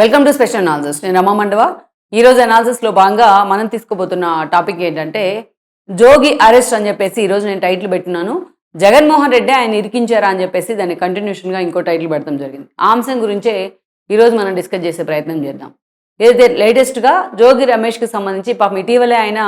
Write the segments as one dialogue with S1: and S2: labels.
S1: Welcome to special analysis నేను రమా మండవ. ఈరోజు అనాలిసిస్లో భాగంగా మనం తీసుకోబోతున్న టాపిక్ ఏంటంటే జోగి అరెస్ట్ అని చెప్పేసి ఈరోజు నేను టైటిల్ పెట్టినాను. జగన్మోహన్ రెడ్డి ఆయన ఇరికించారా అని చెప్పేసి దాన్ని కంటిన్యూషన్గా ఇంకో టైటిల్ పెడతాం జరిగింది. ఆ అంశం గురించే ఈరోజు మనం డిస్కస్ చేసే ప్రయత్నం చేద్దాం. ఏదైతే లేటెస్ట్గా జోగి రమేష్కి సంబంధించి పాపం ఇటీవలే ఆయన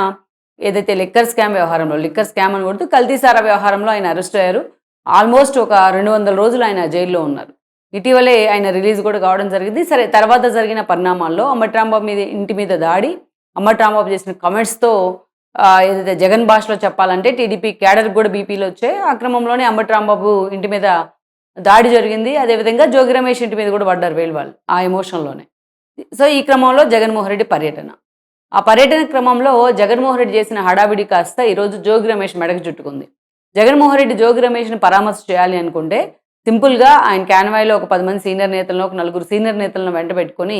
S1: ఏదైతే లిక్కర్ స్కామ్ వ్యవహారంలో లిక్కర్ స్కామ్ అని కొడుతూ కల్తీసారా వ్యవహారంలో ఆయన అరెస్ట్ అయ్యారు. ఆల్మోస్ట్ ఒక రెండు వందల రోజులు ఆయన జైల్లో ఉన్నారు. ఇటీవలే ఆయన రిలీజ్ కూడా కావడం జరిగింది. సరే తర్వాత జరిగిన పరిణామాల్లో అంబటి మీద ఇంటి మీద దాడి అంబటి చేసిన కమెంట్స్తో ఏదైతే జగన్ భాషలో చెప్పాలంటే టీడీపీ క్యాడర్ కూడా బీపీలు వచ్చాయి ఆ క్రమంలోనే అంబటి ఇంటి మీద దాడి జరిగింది. అదేవిధంగా జోగి రమేష్ ఇంటి మీద కూడా పడ్డారు వేలు వాళ్ళు ఆ ఎమోషన్లోనే సో ఈ క్రమంలో జగన్మోహన్ రెడ్డి పర్యటన. ఆ పర్యటన క్రమంలో జగన్మోహన్ రెడ్డి చేసిన హడావిడి కాస్త ఈరోజు జోగి రమేష్ మెడకు చుట్టుకుంది. జగన్మోహన్ రెడ్డి జోగి రమేష్ని పరామర్శ చేయాలి అనుకుంటే సింపుల్గా ఆయన క్యాన్వాయ్లో ఒక పది మంది సీనియర్ నేతలను ఒక నలుగురు సీనియర్ నేతలను వెంట పెట్టుకొని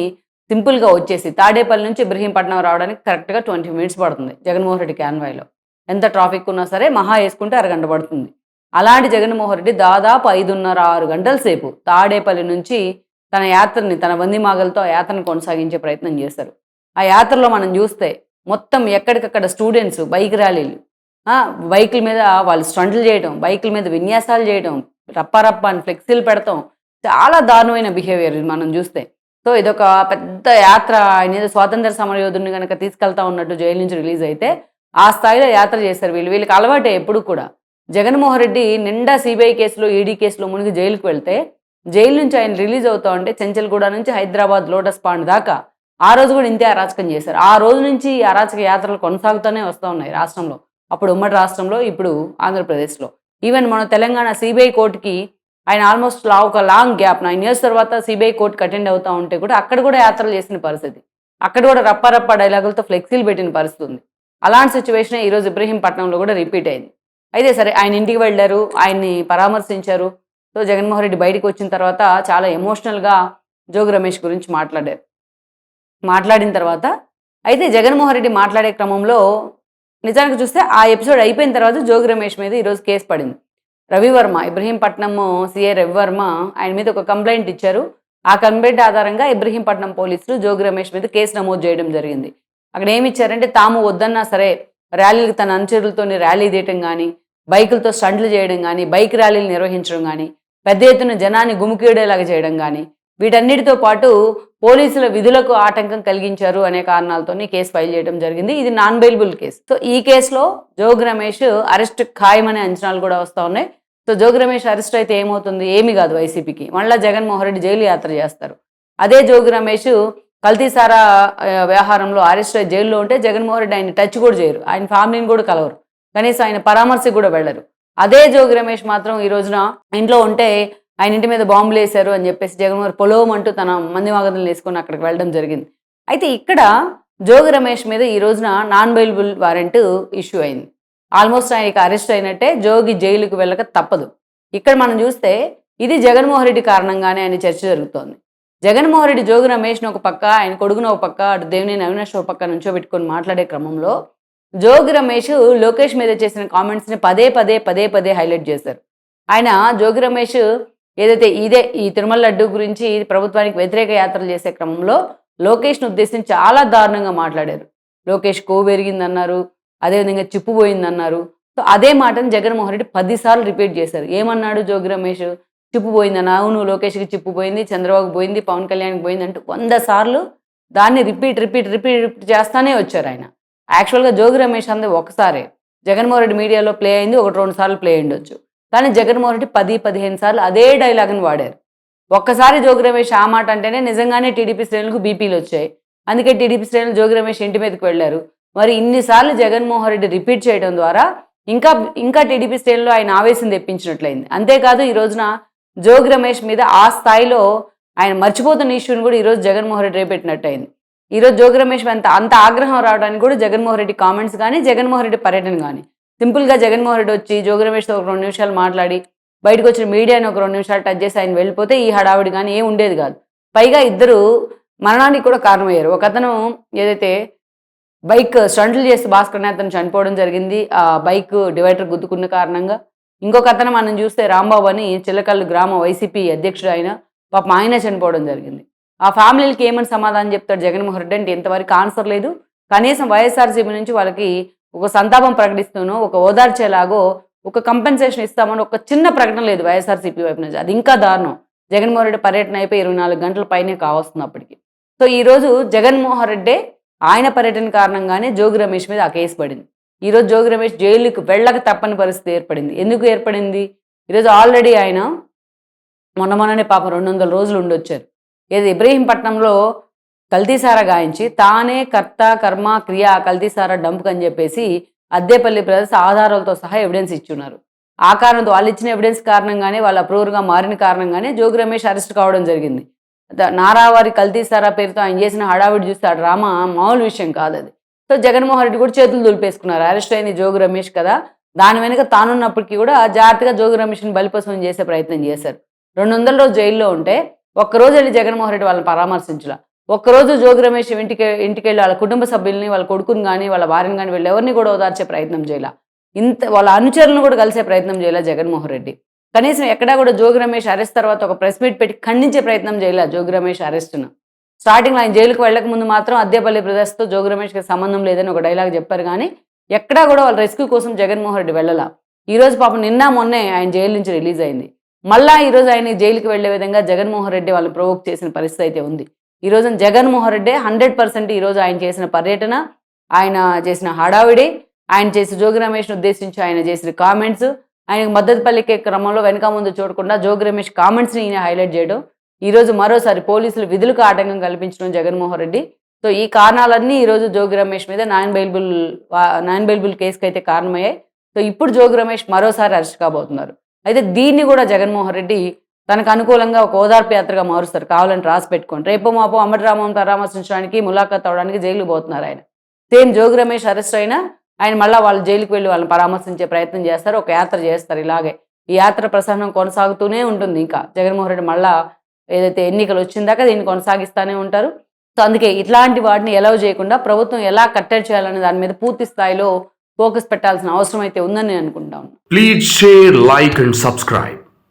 S1: సింపుల్గా వచ్చేసి తాడేపల్లి నుంచి ఇబ్రహీంపట్నం రావడానికి కరెక్ట్గా ట్వంటీ మినిట్స్ పడుతుంది జగన్మోహన్ రెడ్డి క్యాన్వాయ్లో ఎంత ట్రాఫిక్ ఉన్నా సరే మహా వేసుకుంటే అరగంట పడుతుంది. అలాంటి జగన్మోహన్ రెడ్డి దాదాపు ఐదున్నర ఆరు గంటల సేపు తాడేపల్లి నుంచి తన యాత్రని తన వందిమాగలతో ఆ యాత్రను కొనసాగించే ప్రయత్నం చేశారు. ఆ యాత్రలో మనం చూస్తే మొత్తం ఎక్కడికక్కడ స్టూడెంట్స్ బైక్ ర్యాలీలు బైకుల మీద వాళ్ళు స్టంట్లు చేయడం బైకుల మీద విన్యాసాలు చేయడం రప్పారప్ప అని ఫ్లెక్సీలు పెడతాం. చాలా దారుణమైన బిహేవియర్ మనం చూస్తే. సో ఇదొక పెద్ద యాత్ర. ఆయన ఏదో స్వాతంత్ర సమరయోధుని కనుక తీసుకెళ్తా ఉన్నట్టు జైలు నుంచి రిలీజ్ అయితే ఆ స్థాయిలో యాత్ర చేశారు వీళ్ళు. వీళ్ళకి అలవాటే ఎప్పుడు కూడా. జగన్మోహన్ రెడ్డి నిండా సిబిఐ కేసులో ఈడీ కేసులో మునిగి జైలుకు వెళ్తే జైలు నుంచి ఆయన రిలీజ్ అవుతా ఉంటే చెంచల్గూడ నుంచి హైదరాబాద్ లోటస్ పాండ్ దాకా ఆ రోజు కూడా ఇంతే అరాచకం చేశారు. ఆ రోజు నుంచి ఈ అరాచక యాత్రలు కొనసాగుతూనే వస్తూ ఉన్నాయి రాష్ట్రంలో. అప్పుడు ఉమ్మడి రాష్ట్రంలో ఇప్పుడు ఆంధ్రప్రదేశ్లో. ఈవెన్ మన తెలంగాణ సిబిఐ కోర్టుకి ఆయన ఆల్మోస్ట్ లా ఒక లాంగ్ గ్యాప్ నైన్ ఇయర్స్ తర్వాత సిబిఐ కోర్టుకి అటెండ్ అవుతా ఉంటే కూడా అక్కడ కూడా యాత్రలు చేసిన పరిస్థితి. అక్కడ కూడా రప్పారప్ప డైలాగులతో ఫ్లెక్సీలు పెట్టిన పరిస్థితి ఉంది. అలాంటి సిచ్యువేషనే ఈరోజు ఇబ్రహీంపట్నంలో కూడా రిపీట్ అయింది. అయితే సరే ఆయన ఇంటికి వెళ్ళారు ఆయన్ని పరామర్శించారు. సో జగన్మోహన్ రెడ్డి బయటకు వచ్చిన తర్వాత చాలా ఎమోషనల్గా జోగి రమేష్ గురించి మాట్లాడారు. మాట్లాడిన తర్వాత అయితే జగన్మోహన్ రెడ్డి మాట్లాడే క్రమంలో నిజానికి చూస్తే ఆ ఎపిసోడ్ అయిపోయిన తర్వాత జోగి రమేష్ మీద ఈరోజు కేసు పడింది. రవివర్మ ఇబ్రహీంపట్నం సిఏ రవివర్మ ఆయన మీద ఒక కంప్లైంట్ ఇచ్చారు. ఆ కంప్లైంట్ ఆధారంగా ఇబ్రహీంపట్నం పోలీసులు జోగి రమేష్ మీద కేసు నమోదు చేయడం జరిగింది. అక్కడ ఏమి ఇచ్చారంటే తాము వద్దన్నా సరే ర్యాలీలకు తన అనుచరులతో ర్యాలీ తీయటం కానీ బైకులతో స్టంట్లు చేయడం కానీ బైక్ ర్యాలీలు నిర్వహించడం కానీ పెద్ద ఎత్తున జనాన్ని గుమికీడేలాగా చేయడం కానీ వీటన్నిటితో పాటు పోలీసుల విధులకు ఆటంకం కలిగించారు అనే కారణాలతోనే కేసు ఫైల్ చేయడం జరిగింది. ఇది నాన్ బెయిలబుల్ కేసు. సో ఈ కేసులో జోగి రమేష్ అరెస్ట్ ఖాయమనే అంచనాలు కూడా వస్తూ ఉన్నాయి. సో జోగి రమేష్ అరెస్ట్ అయితే ఏమవుతుంది? ఏమీ కాదు వైసీపీకి. మళ్ళీ జగన్మోహన్ రెడ్డి జైలు యాత్ర చేస్తారు. అదే జోగి రమేష్ కల్తీసారా వ్యవహారంలో అరెస్ట్ అయ్యి జైల్లో ఉంటే జగన్మోహన్ రెడ్డి ఆయన టచ్ కూడా చేయరు. ఆయన ఫ్యామిలీని కూడా కలవరు. కనీసం ఆయన పరామర్శకు కూడా వెళ్ళరు. అదే జోగి రమేష్ మాత్రం ఈ రోజున ఇంట్లో ఉంటే ఆయన ఇంటి మీద బాంబులు వేశారు అని చెప్పేసి జగన్మోహన్ పొలం అంటూ తన మంది మగదులు వేసుకొని అక్కడికి వెళ్ళడం జరిగింది. అయితే ఇక్కడ జోగి రమేష్ మీద ఈ రోజున నాన్ బెయిలబుల్ వారెంట్ ఇష్యూ అయింది. ఆల్మోస్ట్ ఆయనకి అరెస్ట్ అయినట్టే జోగి జైలుకు వెళ్ళక తప్పదు. ఇక్కడ మనం చూస్తే ఇది జగన్మోహన్ రెడ్డి కారణంగానే ఆయన చర్చ జరుగుతోంది. జగన్మోహన్ రెడ్డి జోగి రమేష్ని ఒక పక్క ఆయన కొడుకున ఒక పక్క అటు దేవినేని అవినాష్ ఒక పక్క నుంచో పెట్టుకొని మాట్లాడే క్రమంలో జోగి రమేష్ లోకేష్ మీద చేసిన కామెంట్స్ని పదే పదే పదే పదే హైలైట్ చేశారు. ఆయన జోగి రమేష్ ఏదైతే ఇదే ఈ తిరుమల లడ్డు గురించి ప్రభుత్వానికి వ్యతిరేక యాత్రలు చేసే క్రమంలో లోకేష్ను ఉద్దేశించి చాలా దారుణంగా మాట్లాడారు. లోకేష్ కో పెరిగిందన్నారు అదేవిధంగా చిప్పు పోయిందన్నారు. సో అదే మాటను జగన్మోహన్ రెడ్డి పదిసార్లు రిపీట్ చేశారు. ఏమన్నాడు జోగి రమేష్? చిప్పు పోయిందని అవును లోకేష్కి చిప్పు పోయింది చంద్రబాబు పోయింది పవన్ కళ్యాణ్కి పోయింది అంటూ వంద సార్లు దాన్ని రిపీట్ రిపీట్ రిపీట్ రిపీట్ చేస్తానే వచ్చారు ఆయన. యాక్చువల్గా జోగి రమేష్ అంది ఒకసారి. జగన్మోహన్ రెడ్డి మీడియాలో ప్లే అయింది ఒకటి రెండు సార్లు ప్లే అయ్యిండొచ్చు. కానీ జగన్మోహన్ రెడ్డి పది పదిహేను సార్లు అదే డైలాగ్ని వాడారు. ఒక్కసారి జోగి రమేష్ ఆ మాట అంటేనే నిజంగానే టీడీపీ శ్రేణులకు బీపీలు వచ్చాయి. అందుకే టీడీపీ శ్రేణులు జోగి రమేష్ ఇంటి మీదకి వెళ్ళారు. మరి ఇన్నిసార్లు జగన్మోహన్ రెడ్డి రిపీట్ చేయడం ద్వారా ఇంకా ఇంకా టీడీపీ శ్రేణులు ఆయన ఆవేశం తెప్పించినట్లయింది. అంతేకాదు ఈ రోజున జోగి రమేష్ మీద ఆ స్థాయిలో ఆయన మర్చిపోతున్న ఇష్యూని కూడా ఈరోజు జగన్మోహన్ రెడ్డి రేపెట్టినట్టయింది. ఈరోజు జోగి రమేష్ అంత అంత ఆగ్రహం రావడానికి కూడా జగన్మోహన్ రెడ్డి కామెంట్స్ కానీ జగన్మోహన్ రెడ్డి పర్యటన కానీ సింపుల్గా జగన్మోహన్ రెడ్డి వచ్చి జోగి రమేష్తో ఒక రెండు నిమిషాలు మాట్లాడి బయటకు వచ్చిన మీడియాని ఒక రెండు నిమిషాలు టచ్ చేసి ఆయన వెళ్ళిపోతే ఈ హడావిడి కానీ ఏం ఉండేది కాదు. పైగా ఇద్దరు మరణానికి కూడా కారణమయ్యారు. ఒక అతను ఏదైతే బైక్ స్టంట్లు చేసి భాస్కర్ అనే అతను చనిపోవడం జరిగింది. ఆ బైక్ డివైడర్ గుద్దుకున్న కారణంగా. ఇంకొక అతను మనం చూస్తే రాంబాబు అని చిల్లకల్లు గ్రామ వైసీపీ అధ్యక్షుడు ఆయన పాపం ఆయన చనిపోవడం జరిగింది. ఆ ఫ్యామిలీలకి ఏమని సమాధానం చెప్తాడు జగన్మోహన్ రెడ్డి అంటే ఇంతవరకు ఆన్సర్ లేదు. కనీసం వైఎస్ఆర్సీపీ నుంచి వాళ్ళకి ఒక సంతాపం ప్రకటిస్తూనో ఒక ఓదార్చేలాగో ఒక కంపెన్సేషన్ ఇస్తామని ఒక చిన్న ప్రకటన లేదు వైఎస్ఆర్సీపీ వైపు నుంచి. అది ఇంకా దారుణం. జగన్మోహన్ రెడ్డి పర్యటన అయిపోయి ఇరవై నాలుగు గంటల పైనే కావస్తుంది అప్పటికి సో ఈరోజు జగన్మోహన్ రెడ్డి ఆయన పర్యటన కారణంగానే జోగి రమేష్ మీద ఆ కేసు పడింది. ఈరోజు జోగి రమేష్ జైలుకి వెళ్ళక తప్పని పరిస్థితి ఏర్పడింది. ఎందుకు ఏర్పడింది? ఈరోజు ఆల్రెడీ ఆయన మొన్న మొన్ననే పాపం రెండు వందల రోజులు ఉండొచ్చారు. ఏది ఇబ్రహీంపట్నంలో కల్తీసారా గాయించి తానే కర్త కర్మ క్రియ ఆ కల్తీసారా డంప్ అని చెప్పేసి అద్దేపల్లి బ్రదర్స్ ఆధారాలతో సహా ఎవిడెన్స్ ఇచ్చున్నారు. ఆ కారణంతో వాళ్ళు ఇచ్చిన ఎవిడెన్స్ కారణంగానే వాళ్ళ అప్రూవర్గా మారిన కారణంగానే జోగి రమేష్ అరెస్ట్ కావడం జరిగింది. నారావారి కల్తీసారా పేరుతో ఆయన చేసిన హడావిడి చూస్తాడు రామ మామూలు విషయం కాదు అది. సో జగన్మోహన్ రెడ్డి కూడా చేతులు దులిపేసుకున్నారు. అరెస్ట్ అయింది జోగి రమేష్ కదా. దాని వెనుక తానున్నప్పటికీ కూడా జాగ్రత్తగా జోగి రమేష్ని బలిపశం చేసే ప్రయత్నం చేశారు. రెండు వందల రోజు జైల్లో ఉంటే ఒక్కరోజు వెళ్ళి జగన్మోహన్ రెడ్డి వాళ్ళని పరామర్శించలా. ఒక్కరోజు జోగి రమేష్ ఇంటికి ఇంటికి వెళ్ళి వాళ్ళ కుటుంబ సభ్యుల్ని వాళ్ళ కొడుకుని కానీ వాళ్ళ వారిని కానీ వీళ్ళు ఎవరిని కూడా ఓదార్చే ప్రయత్నం చేయాల. ఇంత వాళ్ళ అనుచరులను కూడా కలిసే ప్రయత్నం చేయాల జగన్మోహన్ రెడ్డి. కనీసం ఎక్కడా కూడా జోగి రమేష్ అరెస్ట్ తర్వాత ఒక ప్రెస్ మీట్ పెట్టి ఖండించే ప్రయత్నం చేయాల జోగి రమేష్ అరెస్ట్ను. స్టార్టింగ్లో ఆయన జైలుకు వెళ్ళక ముందు మాత్రం అద్దెపల్లి బ్రదర్స్తో జోగి రమేష్కి సంబంధం లేదని ఒక డైలాగ్ చెప్పారు కానీ ఎక్కడా కూడా వాళ్ళ రెస్క్యూ కోసం జగన్మోహన్ రెడ్డి వెళ్ళాల. ఈ రోజు పాపం నిన్న మొన్నే ఆయన జైలు నుంచి రిలీజ్ అయింది. మళ్ళా ఈరోజు ఆయన జైలుకి వెళ్ళే విధంగా జగన్మోహన్ రెడ్డి వాళ్ళు ప్రొవోక్ చేసిన పరిస్థితి అయితే ఉంది. ఈ జగన్మోహన్ రెడ్డి హండ్రెడ్ పర్సెంట్ ఈ రోజు ఆయన చేసిన పర్యటన ఆయన చేసిన హడావిడి ఆయన చేసిన జోగి రమేష్ను ఉద్దేశించి ఆయన చేసిన కామెంట్స్ ఆయనకు మద్దతు పలికే క్రమంలో వెనక ముందు చూడకుండా జోగి రమేష్ కామెంట్స్ని ఈయన హైలైట్ చేయడం ఈరోజు మరోసారి పోలీసులు విధులకు ఆటంకం కల్పించడం జగన్మోహన్ రెడ్డి. సో ఈ కారణాలన్నీ ఈరోజు జోగి రమేష్ మీద నాన్ బెయిల్బుల్ నాన్ బెయిల్బుల్ కేసుకి అయితే కారణమయ్యాయి. సో ఇప్పుడు జోగి రమేష్ మరోసారి అరెస్ట్ కాబోతున్నారు. అయితే దీన్ని కూడా జగన్మోహన్ రెడ్డి తనకు అనుకూలంగా ఒక ఓదార్పు యాత్రగా మారుస్తారు. కావాలని రాసి పెట్టుకోండి. రేపు మాపో అమరరామం పరామర్శించడానికి ములాఖాత్ అవడానికి జైలు పోతున్నారు ఆయన. సేమ్ జోగి రమేష్ అరెస్ట్ అయినా ఆయన మళ్ళీ వాళ్ళు జైలుకి వెళ్ళి వాళ్ళని పరామర్శించే ప్రయత్నం చేస్తారు. ఒక యాత్ర చేస్తారు ఇలాగే. ఈ యాత్ర ప్రసహనం కొనసాగుతూనే ఉంటుంది ఇంకా. జగన్మోహన్ రెడ్డి మళ్ళా ఏదైతే ఎన్నికలు వచ్చిందాక దీన్ని కొనసాగిస్తూనే ఉంటారు. సో అందుకే ఇట్లాంటి వాటిని ఎలవ్ చేయకుండా ప్రభుత్వం ఎలా కట్టడి చేయాలనే దాని మీద పూర్తి స్థాయిలో ఫోకస్ పెట్టాల్సిన అవసరం అయితే ఉందని నేను అనుకుంటాను
S2: లైక్ అండ్ సబ్స్క్రైబ్